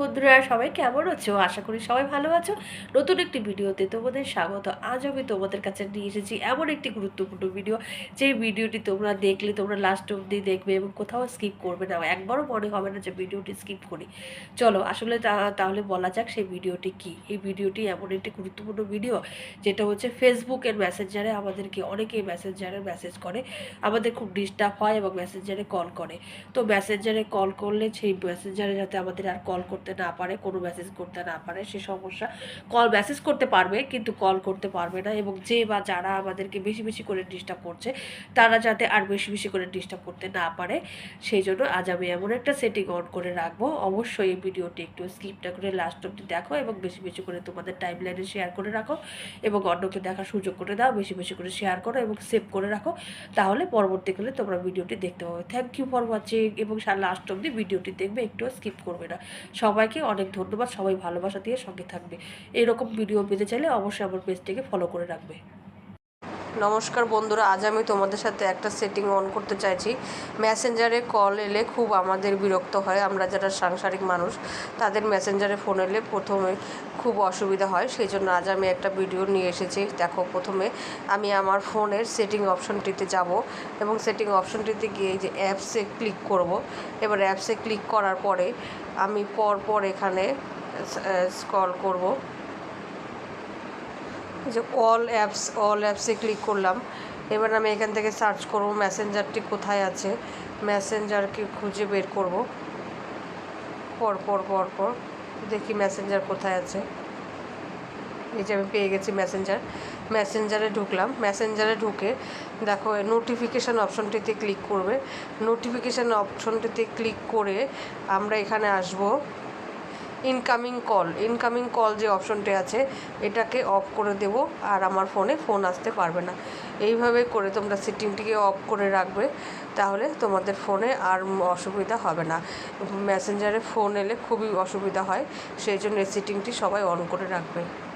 বন্ধুরা, সবাই কেমন আছো? আশা করি সবাই ভালো আছো। নতুন একটি ভিডিওতে তোমাদের স্বাগত। আজ আমি তোমাদের কাছে নিয়ে এসেছি এমন একটি গুরুত্বপূর্ণ ভিডিও। যে ভিডিওটি তোমরা দেখলে, তোমরা লাস্ট অবধি দেখবে এবং কোথাও স্কিপ করবে না। একবারও মনে হবে না যে ভিডিওটি স্কিপ করি। চলো, আসলে তাহলে বলা যাক সেই ভিডিওটি কি? এই ভিডিওটি এমন একটি গুরুত্বপূর্ণ ভিডিও, যেটা হচ্ছে ফেসবুকের মেসেঞ্জারে আমাদেরকে অনেকেই মেসেঞ্জারে মেসেজ করে। আমাদের খুব ডিস্টার্ব হয় এবং মেসেঞ্জারে কল করে। তো মেসেঞ্জারে কল করলে সেই মেসেঞ্জারে যাতে আমাদের আর কল করতে না পারে, কোনো মেসেজ করতে না পারে, সে সমস্যা। কল মেসেজ করতে পারবে, কিন্তু কল করতে পারবে না এবং যে বা যারা আমাদেরকে বেশি বেশি করে ডিস্টার্ব করছে, তারা যাতে আর বেশি বেশি করে ডিস্টার্ব করতে না পারে, সেই জন্য আজ আমি এমন একটা সেটিং অন করে রাখব। অবশ্যই এই ভিডিওটি একটু স্কিপটা করে লাস্ট অবধি দেখো এবং বেশি বেশি করে তোমাদের টাইম লাইনে শেয়ার করে রাখো এবং অন্যকে দেখার সুযোগ করে দাও, বেশি বেশি করে শেয়ার করো এবং সেভ করে রাখো। তাহলে পরবর্তীকালে তোমরা ভিডিওটি দেখতে পাবে। থ্যাংক ইউ ফর ওয়াচিং এবং লাস্ট অবধি ভিডিওটি দেখবে একটু স্কিপ করবে না। সবাইকে অনেক ধন্যবাদ। সবাই ভালোবাসা দিয়ে সঙ্গে থাকবে। এরকম ভিডিও পেতে চাইলে অবশ্যই আমার পেজটিকে ফলো করে রাখবে। নমস্কার বন্ধুরা, আজ আমি তোমাদের সাথে একটা সেটিং অন করতে চাইছি। মেসেঞ্জারে কল এলে খুব আমাদের বিরক্ত হয়, আমরা যারা সাংসারিক মানুষ, তাদের মেসেঞ্জারে ফোন এলে প্রথমে খুব অসুবিধা হয়। সেই জন্য আজ আমি একটা ভিডিও নিয়ে এসেছি। দেখো, প্রথমে আমি আমার ফোনের সেটিং অপশনটিতে যাব এবং সেটিং অপশনটিতে গিয়ে যে অ্যাপসে ক্লিক করব। এবার অ্যাপসে ক্লিক করার পরে আমি পর পর এখানে স্ক্রল করব। যে অল অ্যাপস অল অ্যাপসে ক্লিক করলাম। এবার আমি এখান থেকে সার্চ করব মেসেঞ্জারটি কোথায় আছে। মেসেঞ্জারকে খুঁজে বের করব। পর পর পর পর দেখি মেসেঞ্জার কোথায় আছে। এই যে আমি পেয়ে গেছি মেসেঞ্জার মেসেঞ্জারে ঢুকলাম। মেসেঞ্জারে ঢুকে দেখো নোটিফিকেশান অপশনটিতে ক্লিক করবে। নোটিফিকেশান অপশনটিতে ক্লিক করে আমরা এখানে আসব। ইনকামিং কল ইনকামিং কল যে অপশনটি আছে, এটাকে অফ করে দেব আর আমার ফোনে ফোন আসতে পারবে না। এইভাবে করে তোমরা সেটিংটিকে অফ করে রাখবে, তাহলে তোমাদের ফোনে আর অসুবিধা হবে না। মেসেঞ্জারে ফোন এলে খুবই অসুবিধা হয়, সেই জন্য এই সেটিংটি সবাই অন করে রাখবে।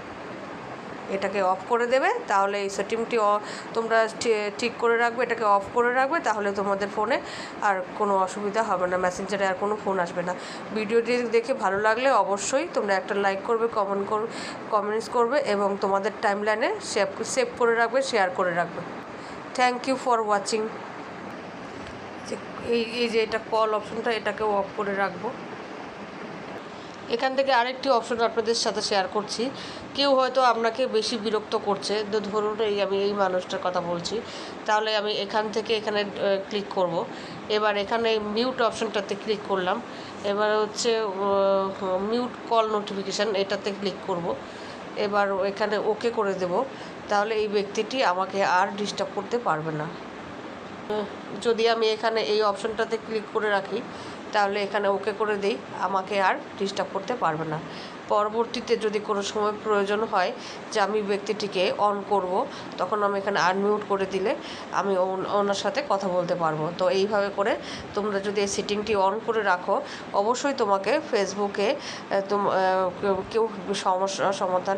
এটাকে অফ করে দেবে, তাহলে এই সেটিংটি তোমরা ঠিক করে রাখবে, এটাকে অফ করে রাখবে, তাহলে তোমাদের ফোনে আর কোনো অসুবিধা হবে না মেসেঞ্জারে আর কোনো ফোন আসবে না। ভিডিওটি দেখে ভালো লাগলে অবশ্যই তোমরা একটা লাইক করবে কমেন্ট কর কমেন্টস করবে এবং তোমাদের টাইম লাইনে সেভ সেভ করে রাখবে শেয়ার করে রাখবে। থ্যাংক ইউ ফর ওয়াচিং এই এই যে এটা কল অপশনটা এটাকেও অফ করে রাখব। এখান থেকে আরেকটি অপশন আপনাদের সাথে শেয়ার করছি। কেউ হয়তো আপনাকে বেশি বিরক্ত করছে, তো ধরুন এই আমি এই মানুষটার কথা বলছি, তাহলে আমি এখান থেকে এখানে ক্লিক করব। এবার এখানে মিউট অপশনটাতে ক্লিক করলাম। এবার হচ্ছে মিউট কল নোটিফিকেশান এটাতে ক্লিক করব। এবার এখানে ওকে করে দেব। তাহলে এই ব্যক্তিটি আমাকে আর ডিস্টার্ব করতে পারবে না। যদি আমি এখানে এই অপশনটাতে ক্লিক করে রাখি তাহলে এখানে ওকে করে দিই। আমাকে আর ডিস্টার্ব করতে পারবে না। পরবর্তীতে যদি কোনো সময় প্রয়োজন হয় যে আমি ব্যক্তিটিকে অন করব, তখন আমি এখানে আনমিউট করে দিলে আমি ওন- ওনার সাথে কথা বলতে পারব। তো এইভাবে করে তোমরা যদি এই সেটিংটি অন করে রাখো, অবশ্যই তোমাকে ফেসবুকে কেউ সমস্যা, সমাধান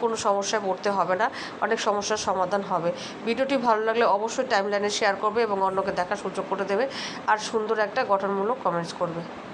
কোনো সমস্যায় পড়তে হবে না। অনেক সমস্যার সমাধান হবে। ভিডিওটি ভালো লাগলে অবশ্যই টাইমলাইনে শেয়ার করবে এবং অন্যকে দেখার সুযোগ করে দেবে। আর সুন্দর একটা গঠনমূলক কমেন্টস করবে।